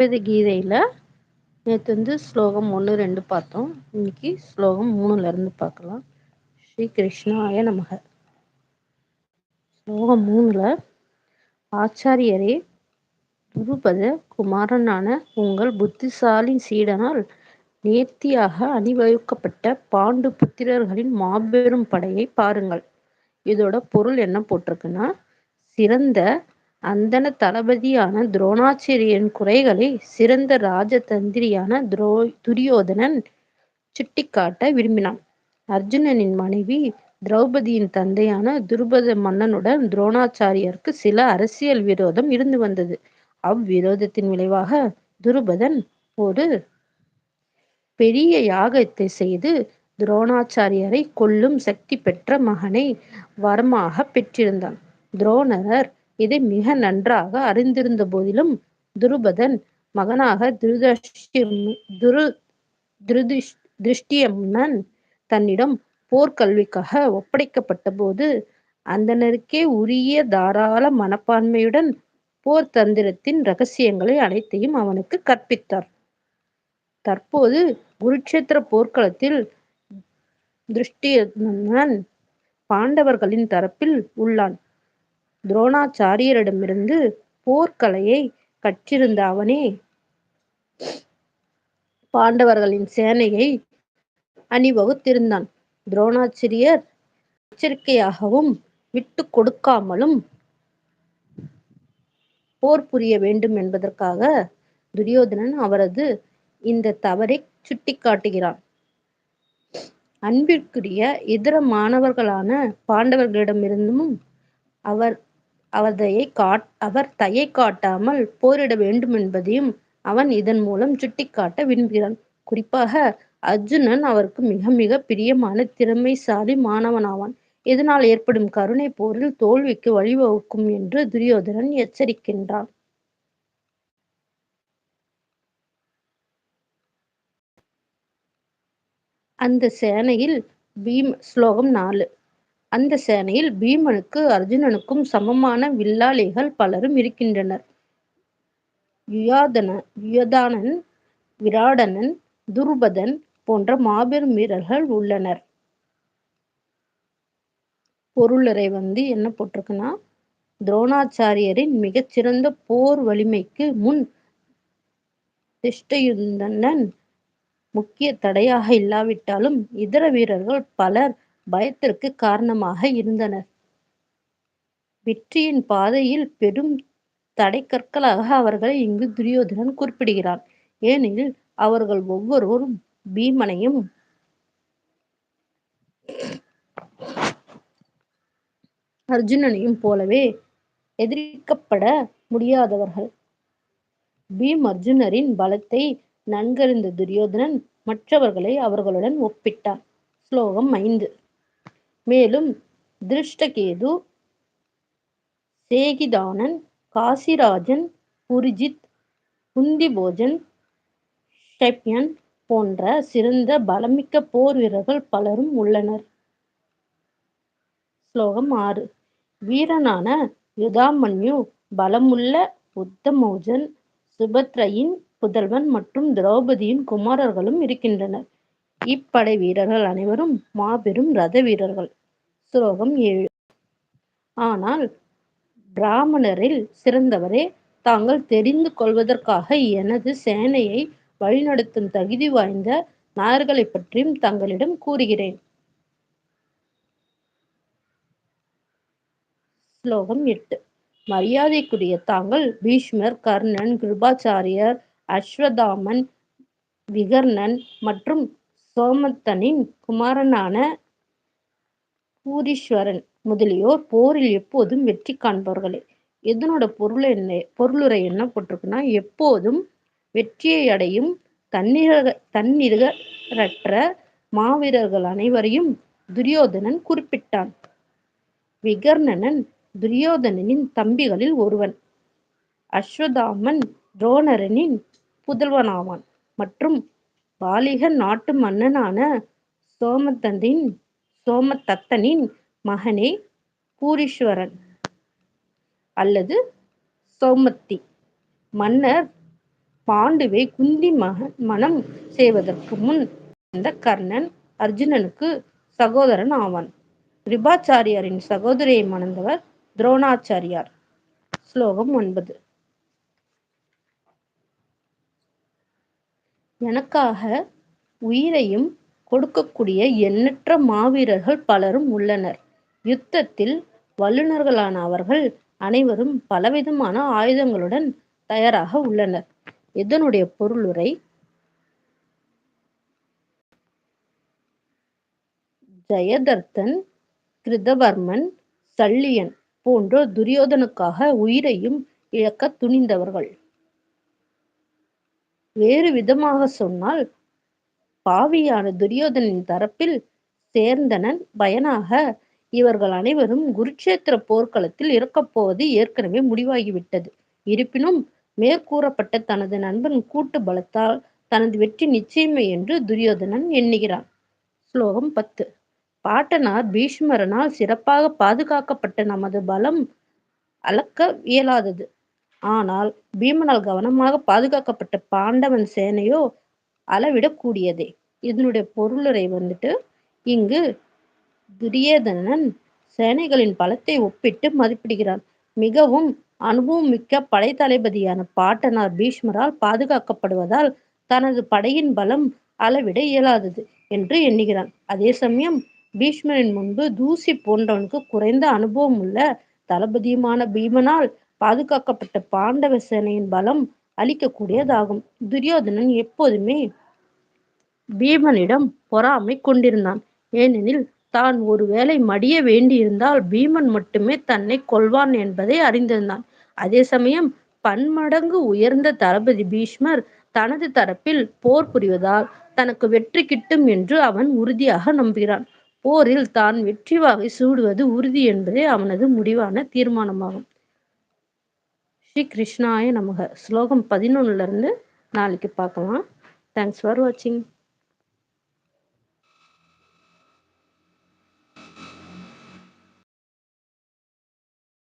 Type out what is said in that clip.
வேத கீதையில நேற்று வந்து ஸ்லோகம் ஒன்று ரெண்டு பார்த்தோம். இன்னைக்கு ஸ்லோகம் மூணுல இருந்து பார்க்கலாம். ஸ்ரீ கிருஷ்ணாய நமக. ஸ்லோகம் மூணுல ஆச்சாரியரே துருபத குமாரனான உங்கள் புத்திசாலி சீடனால் நேர்த்தியாக அணிவகுக்கப்பட்ட பாண்டு புத்திரர்களின் மாபெரும் படையை பாருங்கள். இதோட பொருள் என்ன போட்டிருக்குன்னா சிறந்த அந்தன தளபதியான துரோணாச்சாரியன் குறைகளை சிறந்த ராஜதந்திரியான துரோ துரியோதனன் சுட்டிக்காட்ட விரும்பினான். அர்ஜுனனின் மனைவி திரௌபதியின் தந்தையான துருபத மன்னனுடன் துரோணாச்சாரியருக்கு சில அரசியல் விரோதம் இருந்து வந்தது. அவ்விரோதத்தின் விளைவாக துருபதன் ஒரு பெரிய யாகத்தை செய்து துரோணாச்சாரியரை கொல்லும் சக்தி பெற்ற மகனை வரமாக பெற்றிருந்தான். துரோணரர் இதை மிக நன்றாக அறிந்திருந்த போதிலும் துருபதன் மகனாக துரு திருஷ்டியம்னன் தன்னிடம் போர்க்கல்விக்காக ஒப்படைக்கப்பட்ட போது அந்தனருக்கே உரிய தாராள மனப்பான்மையுடன் போர் தந்திரத்தின் ரகசியங்களை அனைத்தையும் அவனுக்கு கற்பித்தார். தற்போது குருட்சேத்திர போர்க்களத்தில் திருஷ்டியன் பாண்டவர்களின் தரப்பில் உள்ளான். துரோணாச்சாரியரிடமிருந்து போர்க்கலையை கற்றிருந்த அவனே பாண்டவர்களின் சேனையை அணிவகுத்திருந்தான். துரோணாச்சிரியர் எச்சரிக்கையாகவும் விட்டு கொடுக்காமலும் போர் புரிய வேண்டும் என்பதற்காக துரியோதனன் அவரது இந்த தவறை சுட்டிக்காட்டுகிறான். அன்பிற்குரிய இதர மாணவர்களான பாண்டவர்களிடமிருந்தும் அவர் அவதையை காட் அவர் தையை காட்டாமல் போரிட வேண்டும் என்பதையும் அவன் இதன் மூலம் சுட்டிக்காட்ட விரும்புகிறான். குறிப்பாக அர்ஜுனன் அவருக்கு மிக மிக பிரியமான திறமைசாலி மாணவனாவான். இதனால் ஏற்படும் கருணை போரில் தோல்விக்கு வழிவகுக்கும் என்று துரியோதனன் எச்சரிக்கின்றான். அந்த சேனையில் பீம் ஸ்லோகம் நாலு. அந்த சேனையில் பீமனுக்கு அர்ஜுனனுக்கும் சமமான வில்லாளிகள் பலரும் இருக்கின்றனர். யுயாதன யுயதானன் விராடனன் துருபதன் போன்ற மாபெரும் வீரர்கள் உள்ளனர். பொருளுரை வந்து என்ன போட்டிருக்குன்னா துரோணாச்சாரியரின் மிகச்சிறந்த போர் வலிமைக்கு முன் திஷ்டயுந்தனன் முக்கிய தடையாக இல்லாவிட்டாலும் இதர வீரர்கள் பலர் பயத்திற்கு காரணமாக இருந்தனர். வெற்றியின் பாதையில் பெரும் தடைக்கற்களாக அவர்களை இங்கு துரியோதனன் குறிப்பிடுகிறான். ஏனெனில் அவர்கள் ஒவ்வொருவரும் பீமனையும் அர்ஜுனனையும் போலவே எதிர்க்கப்பட முடியாதவர்கள். பீம் அர்ஜுனரின் பலத்தை நன்கறிந்த துரியோதனன் மற்றவர்களை அவர்களுடன் ஒப்பிட்டான். ஸ்லோகம் ஐந்து. மேலும் திருஷ்டகேது சேகிதானன் காசிராஜன் புரிஜித் குந்திபோஜன் ஷெப்யன் போன்ற சிறந்த பலமிக்க போர் வீரர்கள் பலரும் உள்ளனர். ஸ்லோகம் ஆறு. வீரனான யுதாமன்யு பலமுள்ள புத்தமௌஜன் சுபத்ரையின் புதல்வன் மற்றும் திரௌபதியின் குமாரர்களும் இருக்கின்றனர். இப்படை வீரர்கள் அனைவரும் மாபெரும் ரத வீரர்கள். ஸ்லோகம் ஏழு. ஆனால் பிராமணரில் சிறந்தவரே தாங்கள் தெரிந்து கொள்வதற்காக எனது சேனையை வழிநடத்தும் தகுதி வாய்ந்த நாயர்களை பற்றியும் தங்களிடம் கூறுகிறேன். ஸ்லோகம் எட்டு. மரியாதைக்குரிய தாங்கள் பீஷ்மர் கர்ணன் கிருபாச்சாரியர் அஸ்வதாமன் விகர்ணன் மற்றும் சோமத்தனின் குமாரனான பூரீஸ்வரன் முதலியோர் போரில் எப்போதும் வெற்றி காண்பவர்களே. இதனோட பொருள் என்ன பொருளுரை என்ன போட்டிருக்குன்னா எப்போதும் வெற்றியை அடையும் தன்னிரக தன்னிரகரற்ற மாவீரர்கள் அனைவரையும் துரியோதனன் குறிப்பிட்டான். விகர்ணனன் துரியோதனனின் தம்பிகளில் ஒருவன். அஸ்வதாமன் துரோணரனின் புதல்வனாவான். மற்றும் பாலிக நாட்டு மன்னனான சோமதந்தின் சோமதத்தனின் மகனே பூரீஸ்வரன் அல்லது சோமத்தி. மன்னர் பாண்டுவை குந்தி மகன் மனம் செய்வதற்கு முன் இந்த கர்ணன் அர்ஜுனனுக்கு சகோதரன் ஆவான். கிருபாச்சாரியாரின் சகோதரியை மணந்தவர் துரோணாச்சாரியார். ஸ்லோகம் ஒன்பது. எனக்காக உயிரையும் கொடுக்கக்கூடிய எண்ணற்ற மாவீரர்கள் பலரும் உள்ளனர். யுத்தத்தில் வல்லுநர்களான அவர்கள் அனைவரும் பலவிதமான ஆயுதங்களுடன் தயாராக உள்ளனர். இதனுடைய பொருளுரை ஜெயதர்த்தன் கிருதவர்மன் சல்லியன் போன்ற துரியோதனுக்காக உயிரையும் இழக்க துணிந்தவர்கள். வேறு விதமாக சொன்னால் பாவியான துரியோதனின் தரப்பில் சேர்ந்தனன் பயனாக. இவர்கள் அனைவரும் குருட்சேத்திர போர்க்களத்தில் இறக்கப் போவது ஏற்கனவே முடிவாகிவிட்டது. இருப்பினும் மேற்கூறப்பட்ட தனது நண்பன் கூட்டு பலத்தால் தனது வெற்றி நிச்சயமே என்று துரியோதனன் எண்ணுகிறான். ஸ்லோகம் பத்து. பாட்டனார் பீஷ்மரனால் சிறப்பாக பாதுகாக்கப்பட்ட நமது பலம் அளக்க இயலாதது. ஆனால் பீமனால் கவனமாக பாதுகாக்கப்பட்ட பாண்டவன் சேனையோ அளவிடக்கூடியதே. இதனுடைய பொருளுரை வந்துட்டு இங்கு துரியதனன் சேனைகளின் பலத்தை ஒப்பிட்டு மதிப்பிடுகிறான். மிகவும் அனுபவம் மிக்க படைத்தளபதியான பாட்டனார் பீஷ்மரால் பாதுகாக்கப்படுவதால் தனது படையின் பலம் அளவிட இயலாதது என்று எண்ணுகிறான். அதே சமயம் பீஷ்மரின் முன்பு தூசி போன்றவனுக்கு குறைந்த அனுபவம் உள்ள தளபதியுமான பீமனால் பாதுகாக்கப்பட்ட பாண்டவ சேனையின் பலம் அளிக்கக்கூடியதாகும். துரியோதனன் எப்போதுமே பீமனிடம் பொறாமை கொண்டிருந்தான். ஏனெனில் தான் ஒருவேளை மடிய வேண்டியிருந்தால் பீமன் மட்டுமே தன்னை கொல்வான் என்பதை அறிந்திருந்தான். அதே சமயம் பன்மடங்கு உயர்ந்த தளபதி பீஷ்மர் தனது தரப்பில் போர் புரிவதால் தனக்கு வெற்றி கிட்டும் என்று அவன் உறுதியாக நம்புகிறான். போரில் தான் வெற்றி வாகை சூடுவது உறுதி என்பதே அவனது முடிவான தீர்மானமாகும். ஸ்ரீ கிருஷ்ணாய நமக. ஸ்லோகம் பதினொன்னுல இருந்து நாளைக்கு பார்க்கலாம். தேங்க்ஸ் ஃபார் வாட்சிங்